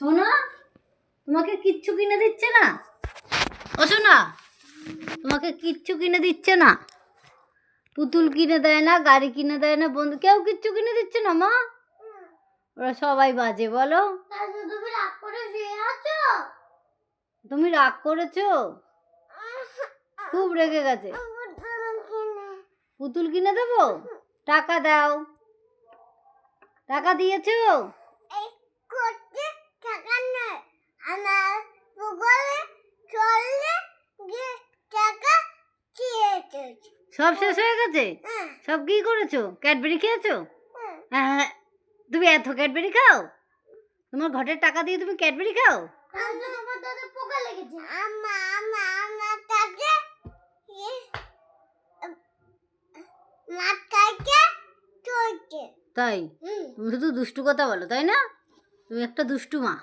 সোনা তোমাকে কিচ্ছু কিনে দিচ্ছে না? ও সোনা তোমাকে কিচ্ছু কিনে দিচ্ছে না। পুতুল কিনে দেয় না গাড়ি কিনে দেয় না বন্ধু কেউ কিচ্ছু কিনে দিচ্ছে না মা? ওরা সবাই বাজে বলো। তুমি রাগ করেছ? খুব রেগে গেছে। পুতুল কিনে দেবো? টাকা দাও। টাকা দিয়েছ? সব শেষ হয়ে গেছে? সব কি করেছ? ক্যাডবেরি খেয়েছো? হ্যাঁ। তুমি এত ক্যাডবেরি খাও? তোমার ঘরের টাকা দিয়ে তুমি ক্যাডবেরি খাও? তাই? তুমি শুধু দুষ্টু কথা বলো তাই না? তুমি একটা দুষ্টু মা।